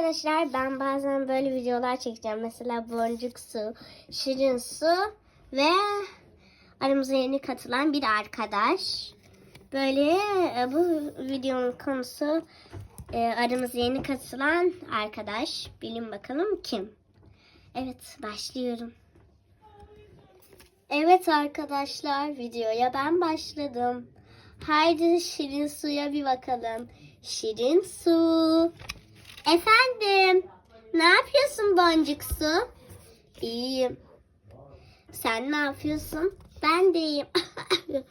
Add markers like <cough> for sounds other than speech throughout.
arkadaşlar ben bazen böyle videolar çekeceğim. Mesela boncuk su, şirin su ve aramıza yeni katılan bir arkadaş. Böyle e, bu videonun konusu e, aramıza yeni katılan arkadaş. Bilin bakalım kim? Evet başlıyorum. Evet arkadaşlar videoya ben başladım. Haydi Şirin Su'ya bir bakalım. Şirin Su. Efendim. Ne yapıyorsun Boncuk Su? İyiyim. Sen ne yapıyorsun? Ben de iyiyim. <laughs>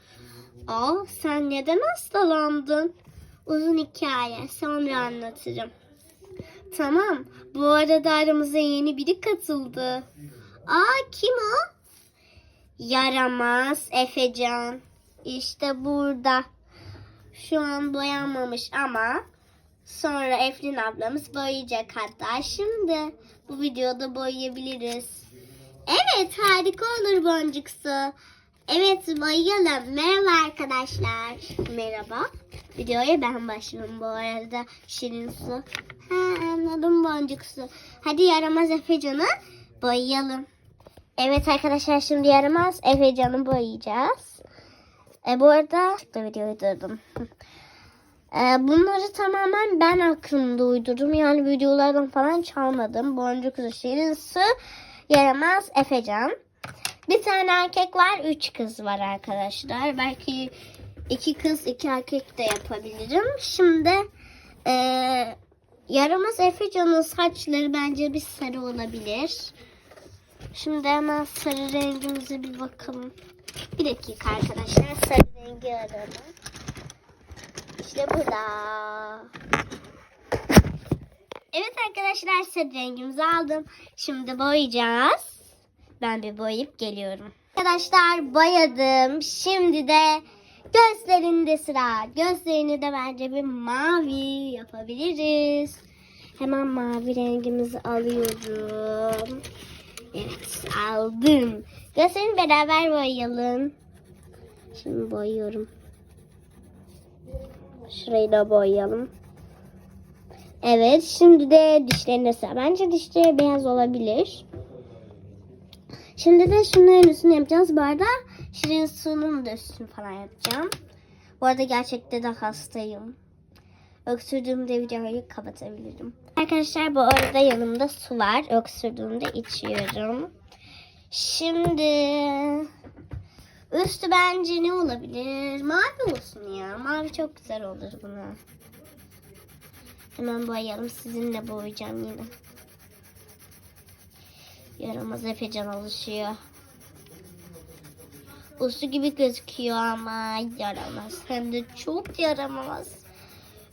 Aa, sen neden hastalandın? Uzun hikaye. Sonra anlatırım. Tamam. Bu arada aramıza yeni biri katıldı. Aa kim o? Yaramaz Efecan. İşte burada. Şu an boyanmamış ama sonra Eflin ablamız boyayacak hatta şimdi bu videoda boyayabiliriz. Evet harika olur boncuksu. Evet boyayalım. Merhaba arkadaşlar. Merhaba. Videoya ben başlıyorum bu arada. Şirin su. Ha, anladım boncuksu. Hadi yaramaz Efecan'ı boyayalım. Evet arkadaşlar şimdi yaramaz Efecan'ı boyayacağız. E, bu arada da videoyu durdum. <laughs> E, bunları tamamen ben aklımda uydurdum. Yani videolardan falan çalmadım. Boncuk Şirin Su, Yaramaz, Efecan. Bir tane erkek var, üç kız var arkadaşlar. Belki iki kız, iki erkek de yapabilirim. Şimdi e, Yaramaz Efecan'ın saçları bence bir sarı olabilir. Şimdi hemen sarı rengimize bir bakalım. Bir dakika arkadaşlar. Sarı rengi arama. İşte burada. Evet arkadaşlar sarı rengimizi aldım. Şimdi boyayacağız. Ben bir boyayıp geliyorum. Arkadaşlar boyadım. Şimdi de gözlerinde sıra. Gözlerini de bence bir mavi yapabiliriz. Hemen mavi rengimizi alıyorum. Evet aldım. Gözlerini beraber boyayalım. Şimdi boyuyorum. Şurayı da boyayalım. Evet şimdi de dişlerine sıra. Bence dişleri beyaz olabilir. Şimdi de şunların üstünü yapacağız. Bu arada şirin suyunun da üstünü falan yapacağım. Bu arada gerçekten de hastayım. Öksürdüğümde videoyu kapatabilirim. Arkadaşlar bu arada yanımda su var. Öksürdüğümde içiyorum. Şimdi üstü bence ne olabilir? Mavi olsun ya. Mavi çok güzel olur buna. Hemen boyayalım. Sizinle boyayacağım yine. Yaramaz Efecan alışıyor. Uslu gibi gözüküyor ama yaramaz. Hem de çok yaramaz.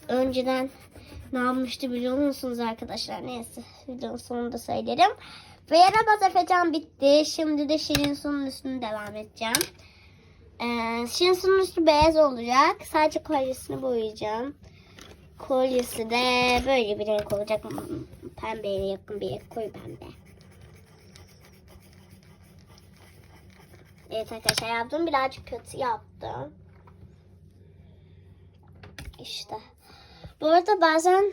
Önceden ne yapmıştı biliyor musunuz arkadaşlar? Neyse videonun sonunda söylerim. Ve yaramaz Efecan bitti. Şimdi de Şirin Su'nun üstünü devam edeceğim. Ee, Şirin Su'nun üstü beyaz olacak. Sadece kolyesini boyayacağım. Kolyesi de böyle bir renk olacak. Pembeye yakın bir renk. Koyu pembe. Evet arkadaşlar yaptım. Birazcık kötü yaptım. İşte. Bu arada bazen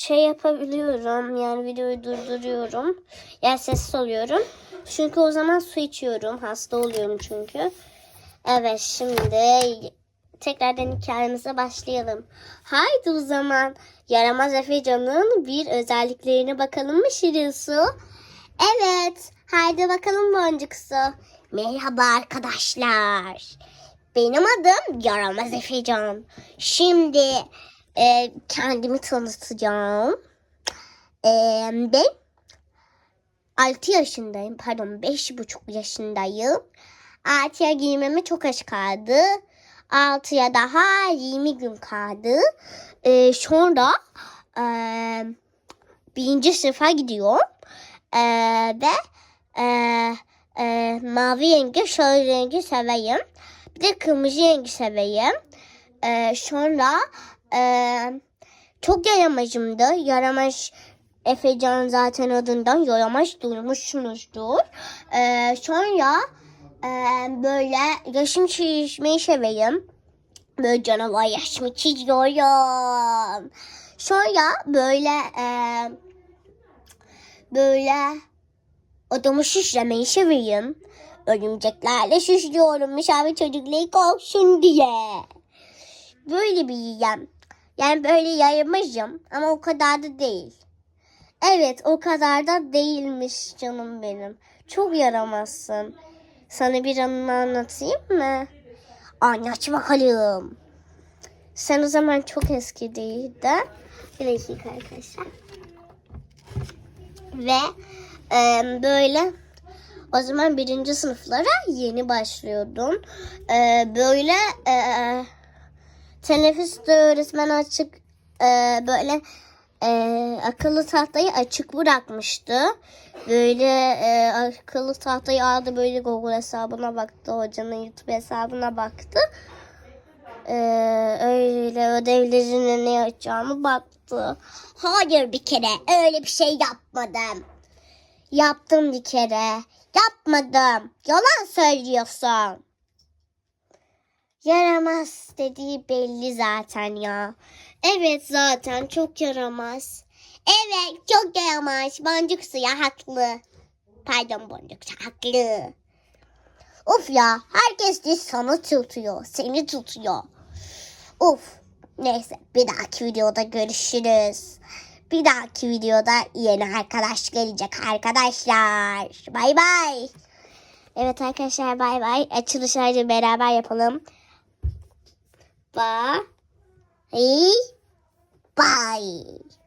şey yapabiliyorum. Yani videoyu durduruyorum. Yani sessiz oluyorum. Çünkü o zaman su içiyorum. Hasta oluyorum çünkü. Evet şimdi tekrardan hikayemize başlayalım. Haydi o zaman Yaramaz Efecan'ın bir özelliklerine bakalım mı Şirin Su? Evet. Haydi bakalım Boncuk Su. Merhaba arkadaşlar. Benim adım Yaramaz Efecan. Şimdi e, kendimi tanıtacağım. E, ben 6 yaşındayım. Pardon 5,5 yaşındayım. 6'ya girmeme çok az kaldı. 6'ya daha 20 gün kaldı. E, sonra e, birinci sınıfa gidiyorum. E, ve e, e, mavi rengi, sarı rengi seveyim. Bir de kırmızı rengi seveyim. E, sonra e, çok yaramacımdı. Yaramaz Efecan zaten adından yaramaz duymuşsunuzdur. E, sonra e, böyle yaşım çizmeyi seveyim. Böyle canavar yaşımı çiziyorum. Sonra böyle eee, böyle odamı şişlemeyi seviyorum. Örümceklerle şişliyorummuş abi çocukları korksun diye. Böyle bir yiyem. Yani böyle yayılmışım ama o kadar da değil. Evet o kadar da değilmiş canım benim. Çok yaramazsın. Sana bir anını anlatayım mı? Anlat bakalım. Sen o zaman çok eski değildin. Bir dakika arkadaşlar. Ve e, böyle o zaman birinci sınıflara yeni başlıyordum. E, böyle e, teneffüste öğretmen açık e, böyle e, akıllı tahtayı açık bırakmıştı. Böyle e, akıllı tahtayı aldı böyle Google hesabına baktı. Hocanın YouTube hesabına baktı. E, öyle ödevlerine ne yapacağımı baktı. Hayır bir kere öyle bir şey yapmadım. Yaptım bir kere. Yapmadım. Yalan söylüyorsun. Yaramaz dediği belli zaten ya. Evet zaten çok yaramaz. Evet çok yaramaz. Boncuk suya haklı. Pardon boncuk haklı. Of ya herkes de sana tutuyor. Seni tutuyor. Of. Neyse bir dahaki videoda görüşürüz. Bir dahaki videoda yeni arkadaş gelecek arkadaşlar. Bay bay. Evet arkadaşlar bay bay. Açılışlarla beraber yapalım. Bye. Bye.